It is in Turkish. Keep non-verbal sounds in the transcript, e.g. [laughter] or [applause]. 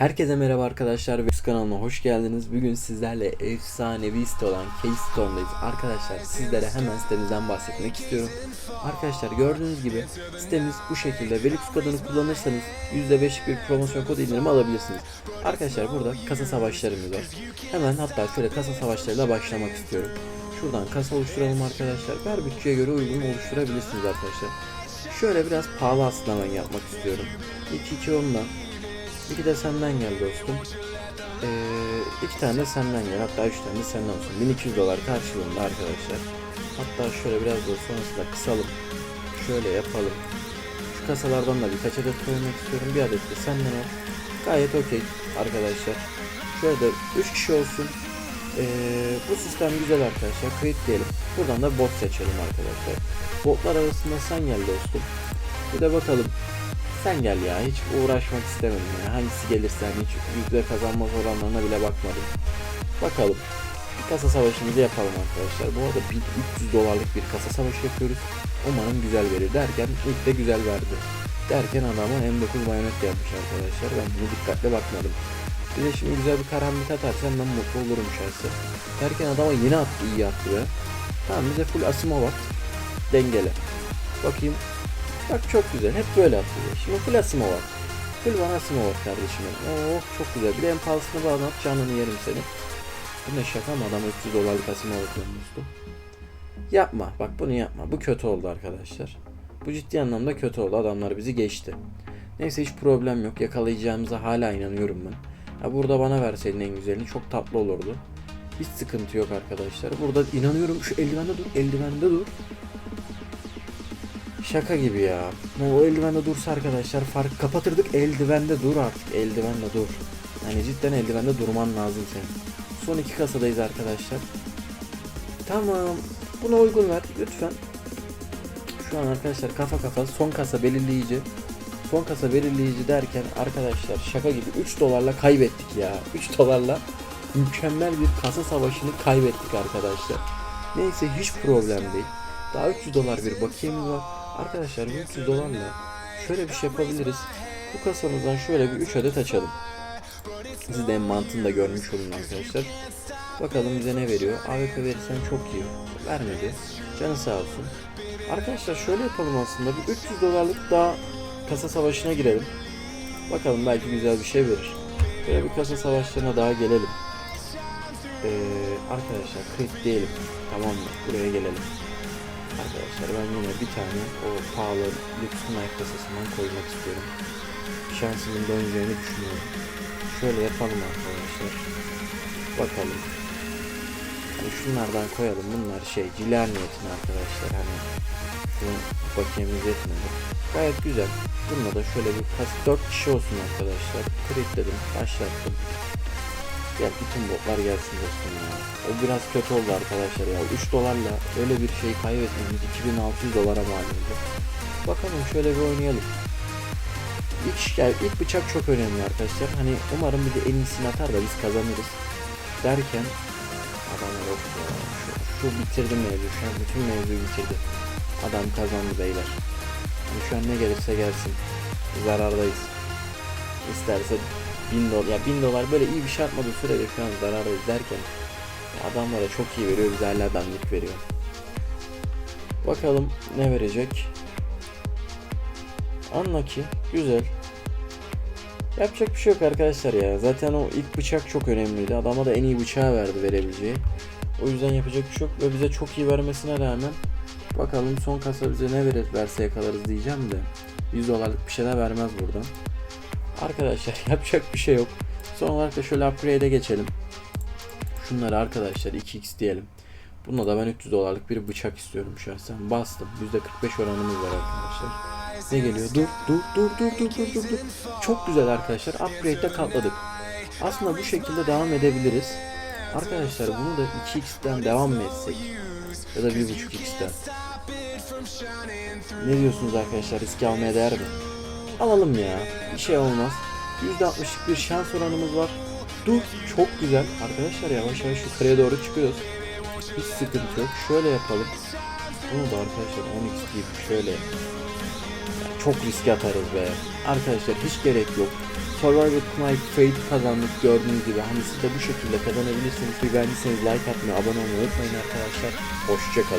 Herkese merhaba arkadaşlar ve üst kanalıma hoş geldiniz. Bugün sizlerle efsanevi site olan Keystone'dayız. Arkadaşlar sizlere hemen sitemizden bahsetmek istiyorum. Arkadaşlar gördüğünüz gibi sitemiz bu şekilde. Velux kodunu kullanırsanız %5'lik bir promosyon kodu indirimi alabilirsiniz. Arkadaşlar burada kasa savaşlarımız var. Hemen hatta şöyle kasa savaşlarıyla başlamak istiyorum. Şuradan kasa oluşturalım arkadaşlar. Her bütçeye göre uygun oluşturabilirsiniz arkadaşlar. Şöyle biraz pahalı aslında ben yapmak istiyorum. 2-2 onunla. İki de senden gel dostum. Ee, iki tane de senden gel. Hatta üç tane de senden olsun. 1200 dolar karşılığında arkadaşlar. Hatta şöyle biraz da sonrasında kısalım. Şöyle yapalım. Şu kasalardan da birkaç adet koymak istiyorum. Bir adet de senden al. Gayet okey arkadaşlar. Şöyle de 3 kişi olsun. Ee, bu sistem güzel arkadaşlar. Create diyelim. Buradan da bot seçelim arkadaşlar. Botlar arasında sen gel dostum. Bir de bakalım sen gel ya hiç uğraşmak istemedim ya. Hangisi gelirse hani hiç yüzde kazanma oranlarına bile bakmadım. Bakalım. Bir kasa savaşımızı yapalım arkadaşlar. Bu arada 1300 dolarlık bir kasa savaşı yapıyoruz. Umarım güzel verir derken ilk de güzel verdi. Derken adama M9 bayonet yapmış arkadaşlar. Ben bunu dikkatle bakmadım. Bir de şimdi güzel bir karambit atarsan ben mutlu olurum şahsen. Derken adama yine attı iyi attı be. Tamam bize full Asimov at. Dengele. Bakayım Bak çok güzel. Hep böyle atıyor. Şimdi full Asimo var. Full bana Asimo var kardeşim. Oh çok güzel. Bir de bana at. Canını yerim seni. Bu ne şaka mı? Adam 300 dolarlık Asimo bakıyormuştu. Yapma. Bak bunu yapma. Bu kötü oldu arkadaşlar. Bu ciddi anlamda kötü oldu. Adamlar bizi geçti. Neyse hiç problem yok. Yakalayacağımıza hala inanıyorum ben. Ya burada bana verseydin en güzelini çok tatlı olurdu. Hiç sıkıntı yok arkadaşlar. Burada inanıyorum şu eldivende dur. Eldivende dur. Şaka gibi ya. O eldivende dursa arkadaşlar fark kapatırdık. Eldivende dur artık. Eldivende dur. Yani cidden eldivende durman lazım senin. Son iki kasadayız arkadaşlar. Tamam. Buna uygun ver lütfen. Şu an arkadaşlar kafa kafa son kasa belirleyici. Son kasa belirleyici derken arkadaşlar şaka gibi 3 dolarla kaybettik ya. 3 dolarla mükemmel bir kasa savaşını kaybettik arkadaşlar. Neyse hiç problem değil. Daha 300 dolar bir bakiyemiz var. Arkadaşlar bu 300 dolarla şöyle bir şey yapabiliriz. Bu kasamızdan şöyle bir 3 adet açalım. Siz de mantığını da görmüş olun arkadaşlar. Bakalım bize ne veriyor. AWP verirsen çok iyi. Vermedi. Canı sağ olsun. Arkadaşlar şöyle yapalım aslında. Bir 300 dolarlık daha kasa savaşına girelim. Bakalım belki güzel bir şey verir. Böyle bir kasa savaşlarına daha gelelim. Ee, arkadaşlar crit diyelim. Tamam mı? Buraya gelelim. Arkadaşlar ben yine bir tane o pahalı lüks knife kasasından koymak istiyorum. Şansımın döneceğini düşünüyorum. Şöyle yapalım arkadaşlar. Bakalım. Hani şunlardan koyalım. Bunlar şey ciler niyetine arkadaşlar. Hani şunu bakiyemiz yetmedi. Gayet güzel. Bununla da şöyle bir kas 4 kişi olsun arkadaşlar. Crit dedim. Başlattım. Gel bütün botlar gelsin dostum ya. O biraz kötü oldu arkadaşlar ya. 3 dolarla öyle bir şey kaybetmemiz 2600 dolara mal oldu. Bakalım şöyle bir oynayalım. İlk, yani ilk bıçak çok önemli arkadaşlar. Hani umarım bir de en iyisini atar da biz kazanırız. Derken adam yok ya. Şu, şu bitirdi mevzu. Şu an bütün mevzuyu bitirdi. Adam kazandı beyler. Hani şu an ne gelirse gelsin. Zarardayız. İsterse 1000 dolar ya 1000 dolar böyle iyi bir şey atmadığı sürece şu an zarardayız derken adamlara çok iyi veriyor bize hala veriyor. Bakalım ne verecek. Anla ki güzel. Yapacak bir şey yok arkadaşlar ya. Zaten o ilk bıçak çok önemliydi. Adama da en iyi bıçağı verdi verebileceği. O yüzden yapacak bir şey yok ve bize çok iyi vermesine rağmen bakalım son kasa bize ne verir verse yakalarız diyeceğim de 100 dolarlık bir şeyler vermez buradan. Arkadaşlar [laughs] yapacak bir şey yok. Son olarak da şöyle upgrade'e geçelim. Şunları arkadaşlar 2x diyelim. Bunda da ben 300 dolarlık bir bıçak istiyorum şahsen. Bastım. %45 oranımız var arkadaşlar. Ne geliyor? Dur dur dur dur dur dur dur. Çok güzel arkadaşlar. Upgrade'de katladık. Aslında bu şekilde devam edebiliriz. Arkadaşlar bunu da 2x'ten devam mı etsek? Ya da 1.5x'ten. Ne diyorsunuz arkadaşlar? Riske almaya değer mi? Alalım ya. Bir şey olmaz. %60'lık bir şans oranımız var. Dur. Çok güzel. Arkadaşlar yavaş yavaş yukarıya doğru çıkıyoruz. Hiç sıkıntı yok. Şöyle yapalım. Bunu da arkadaşlar 10x deyip şöyle çok riske atarız be. Arkadaşlar hiç gerek yok. Survivor Knife Fate kazandık gördüğünüz gibi. Hani siz de bu şekilde kazanabilirsiniz. Bir beğendiyseniz like atmayı, abone olmayı unutmayın arkadaşlar. Hoşçakalın.